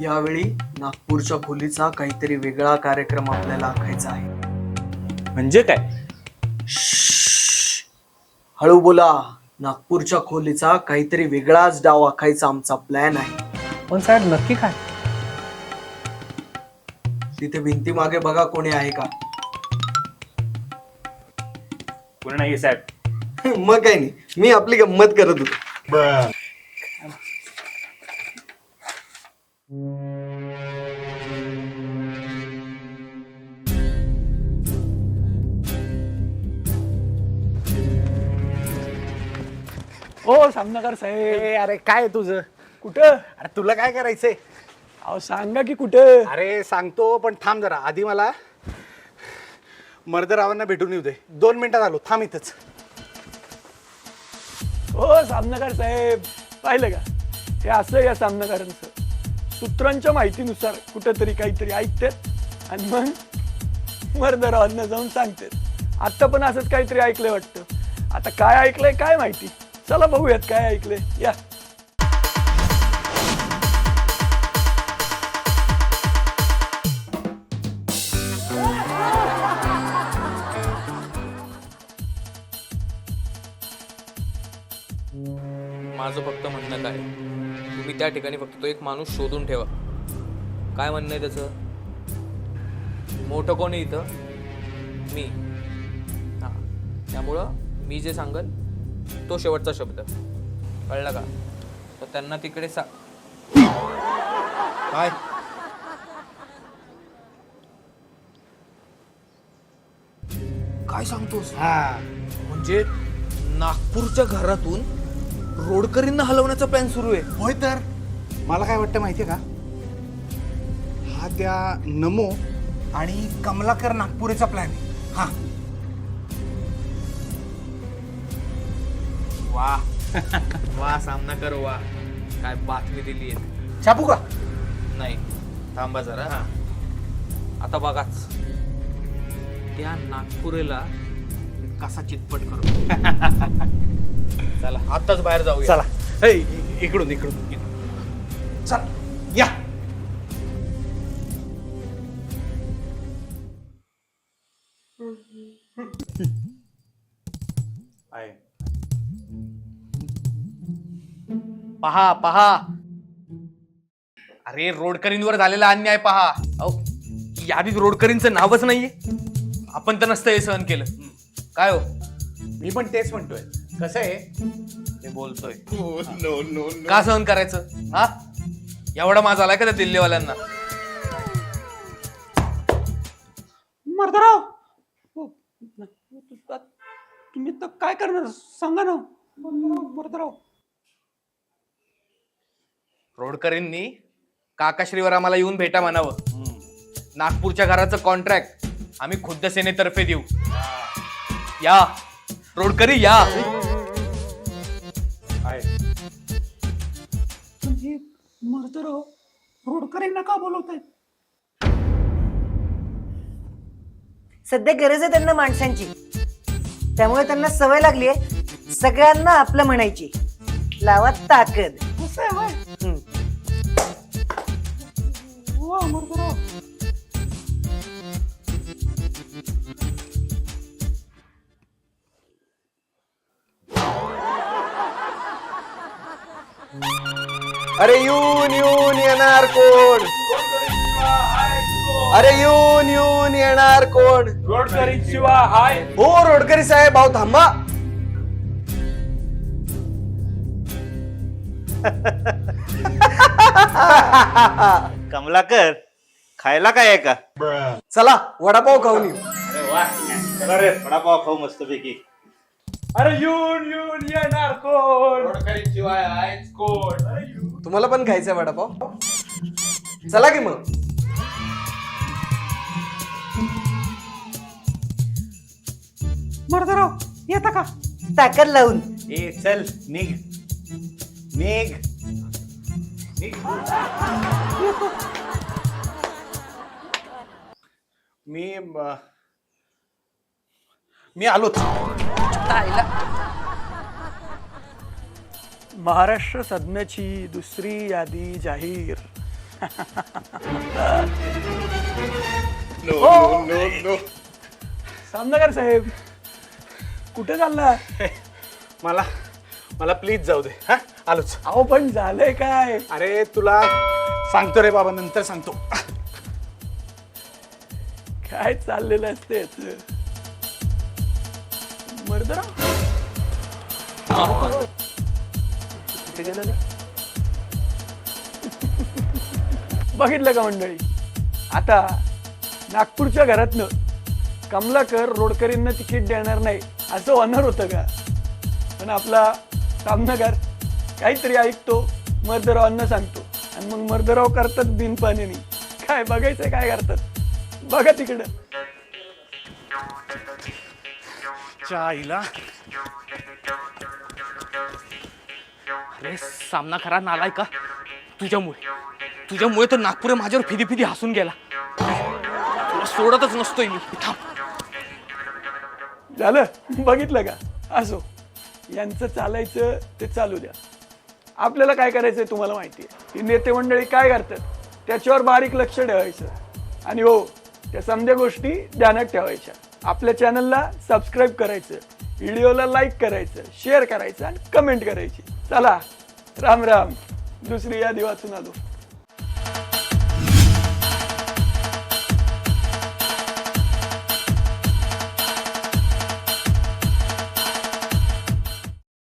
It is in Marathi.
यावेळी नागपूरच्या खोलीचा काहीतरी वेगळा कार्यक्रम आपल्याला आखायचा आहे. म्हणजे काय. हळू बोला. नागपूरच्या खोलीचा काहीतरी वेगळाच डाव आखायचा आमचा प्लॅन आहे. पण साहेब नक्की काय? तिथे भिंती मागे बघा कोणी आहे का? कोणी नाही साहेब. मग काही नाही. मी आपली गंमत करत होतो. हो सामनाकार साहेब. ए, अरे काय तुझं? कुठं? अरे तुला काय करायचंय? अहो सांगा की कुठं? अरे सांगतो पण थांब जरा. आधी मला मर्दरावांना भेटून येऊ दे. दोन मिनिटात आलो. थांब इथंच. हो सामनाकार साहेब. पाहिलं का? हे असं या सामनाकारांचं. सूत्रांच्या माहितीनुसार कुठंतरी काहीतरी ऐकतात आणि मग मर्दरावांना जाऊन सांगतात. आत्ता पण असंच काहीतरी ऐकलंय वाटतं. आता काय ऐकलंय काय माहिती? चला बघूयात काय ऐकलंय. या. माझं फक्त म्हणणं काय? तुम्ही त्या ठिकाणी फक्त तो एक माणूस शोधून ठेवा. काय म्हणणं आहे त्याचं? मोठं कोणी इथं? मी. हां. त्यामुळं मी जे सांगल तो शेवटचा शब्द. कळला का? तर त्यांना तिकडे सा काय? काय सांगतोस? हा. म्हणजे नागपूरच्या घरातून रोडकरींना हलवण्याचा प्लॅन सुरू आहे. होय तर? मला काय वाटतं माहितीये का? हा त्या नमो आणि कमलाकर नागपुरेचा प्लॅन आहे. हा. वा. वा सामना कर वा. काय बातमी दिली आहे. छापू का? नाही. थांबा जरा. आता बघाच. त्या नागपुरेला कसा चितपट करू? चला आताच बाहेर जाऊया. चला. इ- इकडून इकडून इकडून. चल या. पहा पहा. अरे रोडकरींवर झालेला अन्याय पहा. अहो यादीत रोडकरींचं नावच नाहीये. आपण तर नसतं हे सहन केलं. काय हो? मी पण तेच म्हणतोय. कसं आहे? ते बोलतोय. का सहन करायचं? हा? एवढा माझा आलाय का त्या दिल्लीवाल्यांना? मर्दराव! हो, तुम्ही तर काय करणार? सांगा ना. मर्दराव! रोडकरींनी काकाश्रीवर आम्हाला येऊन भेटा म्हणावं. नागपूरच्या घराचं कॉन्ट्रॅक्ट आम्ही खुद्द सेनेतर्फे देऊ. या. रोडकरी या. रोडकरींना का बोलवतायत सध्या गरज आहे त्यांना माणसांची. त्यामुळे त्यांना सवय लागली आहे सगळ्यांना आपलं म्हणायची. लावा ताकद. असं आहे होय? हम्म. वा मर्दराव अरे येऊन येऊन येणार कोण? अरे येऊन येऊन येणार कोण? शिवाय हाय हो रोडकरी साहेब भाऊ थांबा. कमलाकर खायला काय आहे का? चला वडापाव खाऊन येऊ. अरे वडापाव खाऊ मस्तपैकी. अरे येऊन येऊन येणार कोण? तुम्हाला पण खायचंय वडापाव? चला की मग. मर्दराव येता का? ताकद लावून. ए चल निघ. निघ. निघ. मी अं, मी आलोच. महाराष्ट्र सदम्याची दुसरी यादी जाहीर. सामनाकार साहेब कुठे चालला मला मला प्लीज जाऊ दे. हा आलोच. अहो पण झालंय काय? अरे तुला सांगतो रे बाबा नंतर सांगतो. काय चाललेलं असते मर्दरा गेलं नाही बघितलं का मंडळी? आता नागपूरच्या घरातनं कमलाकर रोडकरींना तिकीट देणार नाही असं ऑनर होतं का? पण आपला सामनागार काहीतरी ऐकतो मर्दरावांना सांगतो. आणि मग मर्दराव करतात बिनपाण्याने काय बघायचं काय करतात? बघा तिकडं. आईला? अरे सामना खरा नालाय का? तुझ्यामुळे. तुझ्यामुळे तर नागपूर माझ्यावर फिदी फिदी हसून गेला. तुला सोडतच नसतोय मी. थांब. झालं? बघितलं का? असो यांचं चालायचं ते चालू द्या. आपल्याला काय करायचंय तुम्हाला माहिती आहे. ही नेते मंडळी काय करतात? त्याच्यावर बारीक लक्ष ठेवायचं. आणि हो त्या समध्या गोष्टी ध्यानात ठेवायच्या. आपल्या चॅनलला सबस्क्राईब करायचं. व्हिडिओला लाईक करायचं. शेअर करायचं आणि कमेंट करायची. चला राम राम. दुसरी यादी वाचून आलो.